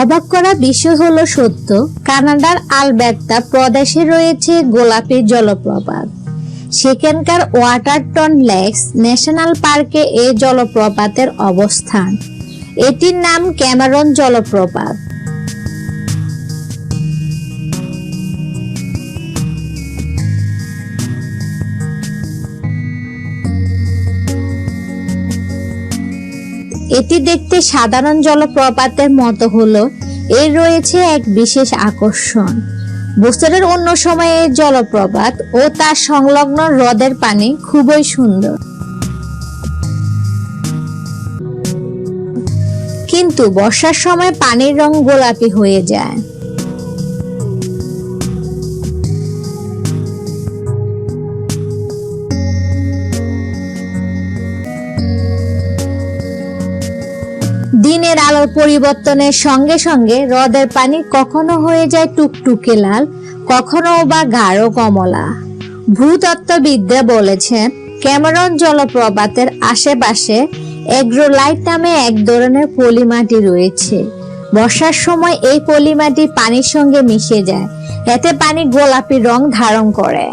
অবাক করা বিষয় হলো সত্য, কানাডার আলবেক্তা প্রদেশে রয়েছে গোলাপি জলপ্রপাত। সেখানকার ওয়াটারটন লেকস ন্যাশনাল পার্কে এই জলপ্রপাতের অবস্থান। এটির নাম ক্যামারন জলপ্রপাত। এটি দেখতে সাধারণ জলপ্রপাতের মতো হলো এর রয়েছে এক বিশেষ আকর্ষণ। বছরের অন্য সময়ে জলপ্রপাত ও তার সংলগ্ন হ্রদের পানি খুবই সুন্দর। কিন্তু বর্ষার সময় পানির রং গোলাপি হয়ে যায়। দিনের আলোর পরিবর্তনের সঙ্গে সঙ্গে হ্রদের পানি কখনো হয়ে যায় টুকটুকে লাল, কখনো বা গাঢ় কমলা। ভূতত্ত্ববিদরা বলেছেন, ক্যামেরন জলপ্রপাতের আশেপাশে এগ্রোলাইট নামে এক ধরনের পলিমাটি রয়েছে। বর্ষার সময় এই পলিমাটি পানির সঙ্গে মিশে যায়, এতে পানি গোলাপি রং ধারণ করে।